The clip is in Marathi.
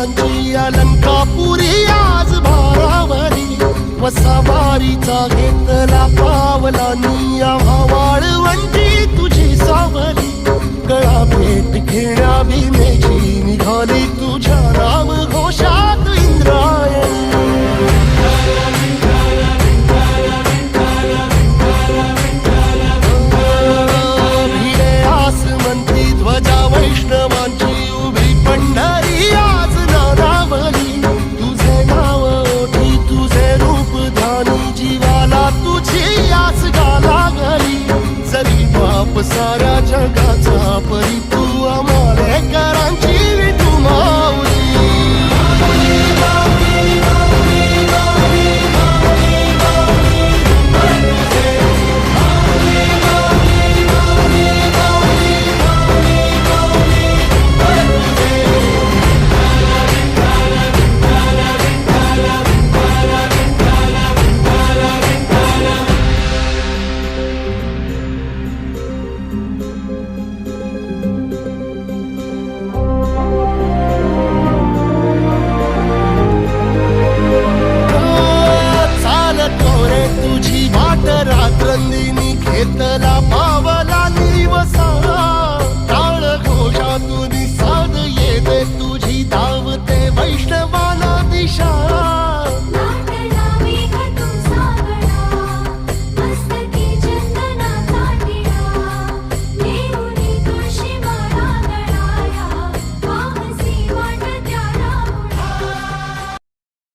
फुलांची अलंकापुरी आज भारावरी वसावारीचा घेतला पावलानी आव्हा वाळवंटी तुझी सावली. गळा भेट घेण्या साऱ्या जगाचा परी